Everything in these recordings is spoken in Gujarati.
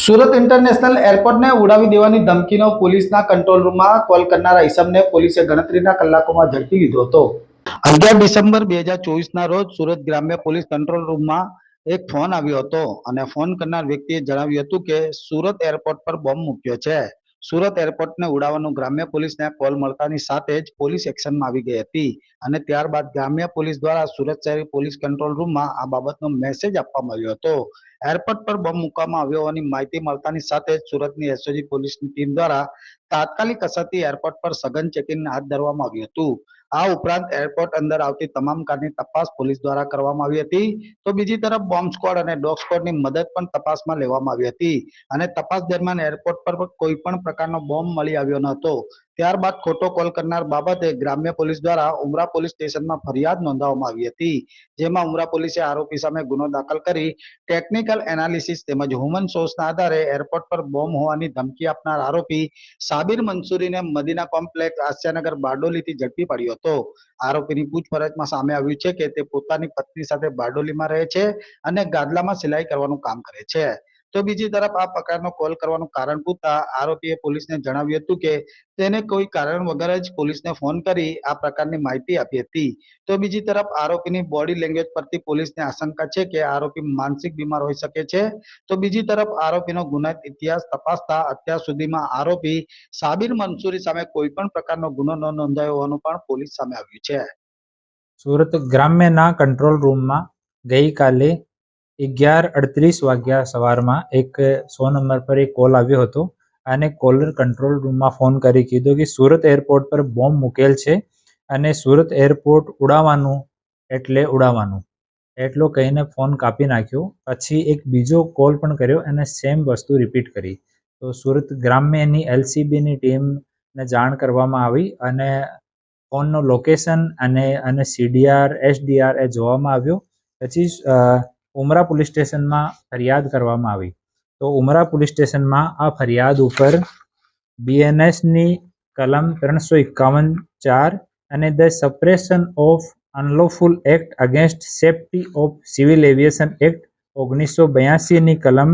સુરત ઇન્ટરનેશનલ એરપોર્ટને ઉડાવી દેવાની ધમકીનો પોલીસના કંટ્રોલ રૂમમાં કોલ કરનારા ઈસમને પોલીસે ગણતરીના કલાકોમાં ઝડપી લીધો હતો. અગિયાર ડિસેમ્બર બે હજાર ચોવીસના રોજ સુરત ગ્રામ્ય પોલીસ કંટ્રોલ રૂમમાં એક ફોન આવ્યો હતો અને ફોન કરનાર વ્યક્તિએ જણાવ્યું હતું કે સુરત એરપોર્ટ પર બોમ્બ મૂક્યો છે. સુરત એરપોર્ટને ઉડાવવાનો ગ્રામ્ય પોલીસને કોલ મળતાની સાથે જ પોલીસ એક્શનમાં આવી ગઈ હતી. અને ત્યારબાદ ગ્રામ્ય પોલીસ દ્વારા સુરત શહેરી પોલીસ કંટ્રોલ રૂમમાં આ બાબતનો મેસેજ આપવામાં આવ્યો હતો. એરપોર્ટ પર બોમ્બ મૂકવામાં આવ્યો હોવાની માહિતી મળતાની સાથે જ સુરતની એસઓજી પોલીસની ટીમ દ્વારા તાત્કાલિક અસરથી એરપોર્ટ પર સઘન ચેકિંગ હાથ ધરવામાં આવ્યું હતું. આ ઉપરાંત એરપોર્ટ અંદર આવતી તમામ કારની તપાસ પોલીસ દ્વારા કરવામાં આવી હતી. તો બીજી તરફ બોમ્બ સ્કોડ અને ડોગ સ્ક્વોડની મદદ પણ તપાસમાં લેવામાં આવી હતી. અને તપાસ દરમિયાન એરપોર્ટ પર કોઈ પણ પ્રકારનો બોમ્બ મળી આવ્યો ન હતો ત્યારબાદ ખોટો કોલ કરનાર બાબતે ગ્રામ્ય પોલીસ દ્વારા ઉમરા પોલીસ સ્ટેશનમાં ફરિયાદ નોંધાવવામાં આવી હતી, જેમાં ઉમરા પોલીસે આરોપી સામે ગુનો દાખલ કરી ટેકનિકલ એનાલિસિસ તેમજ હ્યુમન સોર્સના આધારે એરપોર્ટ પર બોમ્બ હોવાની ધમકી આપનાર આરોપી સાબિર મંસૂરીને મદીના કોમ્પ્લેક્સ આસ્યાનગર બારડોલીથી ઝડપી પાડ્યો હતો. આરોપીની પૂછપરછમાં સામે આવ્યું છે કે તે પોતાની પત્ની સાથે બારડોલીમાં રહે છે અને ગાદલામાં સિલાઈ કરવાનું કામ કરે છે. તો બીજી તરફ આ પ્રકારનો કોલ કરવાનું કારણ પૂછતા આરોપીએ પોલીસને જણાવ્યું હતું કે તેને કોઈ કારણ વગર જ પોલીસને ફોન કરી આ પ્રકારની માહિતી આપી હતી. તો બીજી તરફ આરોપીની બોડી લેંગ્વેજ પરથી પોલીસને આશંકા છે કે આરોપી માનસિક બીમાર હોઈ શકે છે. તો બીજી તરફ આરોપીનો ગુનાહિત ઇતિહાસ તપાસતા અત્યાર સુધીમાં આરોપી સાબિર મંસૂરી સામે કોઈ પણ પ્રકારનો ગુનો ન નોંધાયો હોવાનું પણ પોલીસ સામે આવ્યું છે. સુરત ગ્રામ્યના કંટ્રોલ રૂમમાં ગઈકાલે અગિયાર અડત્રીસ વાગ્યા સવારમાં એક સો નંબર પર એક કોલ આવ્યો હતો. અને કોલર કંટ્રોલ રૂમમાં ફોન કરી કીધું કે સુરત એરપોર્ટ પર બોમ્બ મૂકેલ છે અને સુરત એરપોર્ટ ઉડાવવાનું, એટલે ઉડાવવાનું. એટલો કહીને ફોન કાપી નાખ્યો. પછી એક બીજો કોલ પણ કર્યો અને સેમ વસ્તુ રિપીટ કરી. તો સુરત ગ્રામ્યની એલસીબીની ટીમને જાણ કરવામાં આવી અને ફોનનો લોકેશન અને અને સીડીઆર એસડીઆર એ જોવામાં આવ્યો. પછી ઉમરા પોલીસ સ્ટેશનમાં ફરિયાદ કરવામાં આવી. તો ઉમરા પોલીસ સ્ટેશનમાં આ ફરિયાદ ઉપર બીએનએસની કલમ ત્રણસો એકાવન ચાર અને the suppression of unlawful act against safety of civil aviation act ઓગણીસો બ્યાસીની કલમ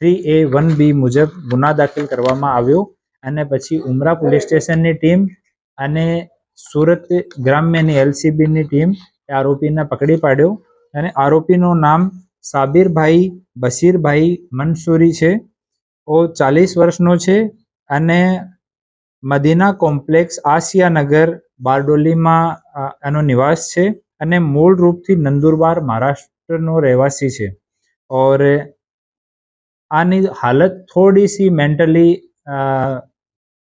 થ્રી એ વન બી મુજબ ગુના દાખલ કરવામાં આવ્યો અને પછી ઉમરા પોલીસ સ્ટેશનની ટીમ અને સુરત ગ્રામ્યની એલસીબીની ટીમ આરોપીને પકડી પાડ્યો. અને આરોપીનું નામ સાબિરભાઈ, બશીરભાઈ મંસૂરી છે. ઓ ચાલીસ વર્ષનો છે અને મદીના કોમ્પ્લેક્સ આસિયાનગર બારડોલીમાં એનો નિવાસ છે અને મૂળ રૂપથી નંદુરબાર મહારાષ્ટ્રનો રહેવાસી છે. ઓર આની હાલત થોડી સી મેન્ટલી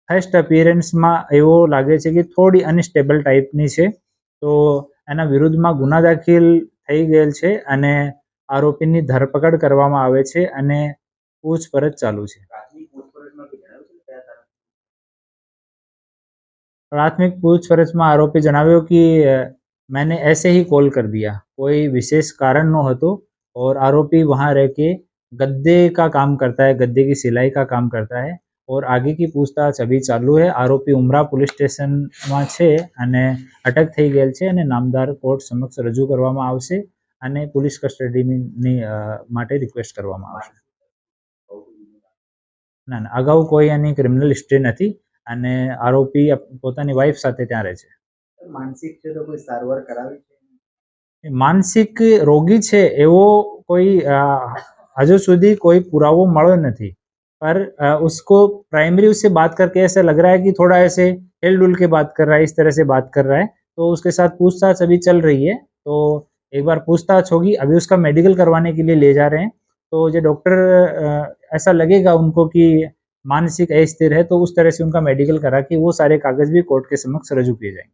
ફર્સ્ટ અપિયરન્સમાં એવો લાગે છે કે થોડી અનસ્ટેબલ ટાઈપની છે. તો એના વિરુદ્ધમાં ગુના દાખલ થઈ ગયેલ છે અને આરોપીની ધરપકડ કરવામાં આવે છે અને પૂછપરછ ચાલુ છે प्राथमिक पूछपरछ में आरोपी जनाव्यो कि मैंने ऐसे ही कॉल कर दिया कोई विशेष कारण न हो तो और आरोपी वहाँ रह के गद्दे का काम करता है गद्दे की सिलाई का काम करता है और आगे की पूछताछ अभी चालू है આરોપી ઉમરા પોલીસ સ્ટેશનમાં છે અને અટક થઈ ગયેલ છે અને નામદાર કોર્ટ સમક્ષ રજૂ કરવામાં આવશે અને પોલીસ કસ્ટડીની અ, માટે રિક્વેસ્ટ કરવામાં આવશે ના ના અગાઉ કોઈ એની ક્રિમિનલ હિસ્ટ્રી નથી અને આરોપી અપ- પોતાની વાઈફ સાથે ત્યાં રહે છે માનસિક છે તો કોઈ સારવાર કરાવી છે માનસિક રોગી છે એવો કોઈ અ, હજુ સુધી કોઈ પુરાવો મળ્યો નથી पर उसको प्राइमरी उससे बात करके ऐसा लग रहा है कि थोड़ा ऐसे हिल डुल के बात कर रहा है, इस तरह से बात कर रहा है। तो उसके साथ पूछताछ अभी चल रही है। तो एक बार पूछताछ होगी। अभी उसका मेडिकल करवाने के लिए ले जा रहे हैं। तो जो डॉक्टर ऐसा लगेगा उनको कि मानसिक अस्थिर है तो उस तरह से उनका मेडिकल करा के वो सारे कागज़ भी कोर्ट के समक्ष रजू किए जाएँगे।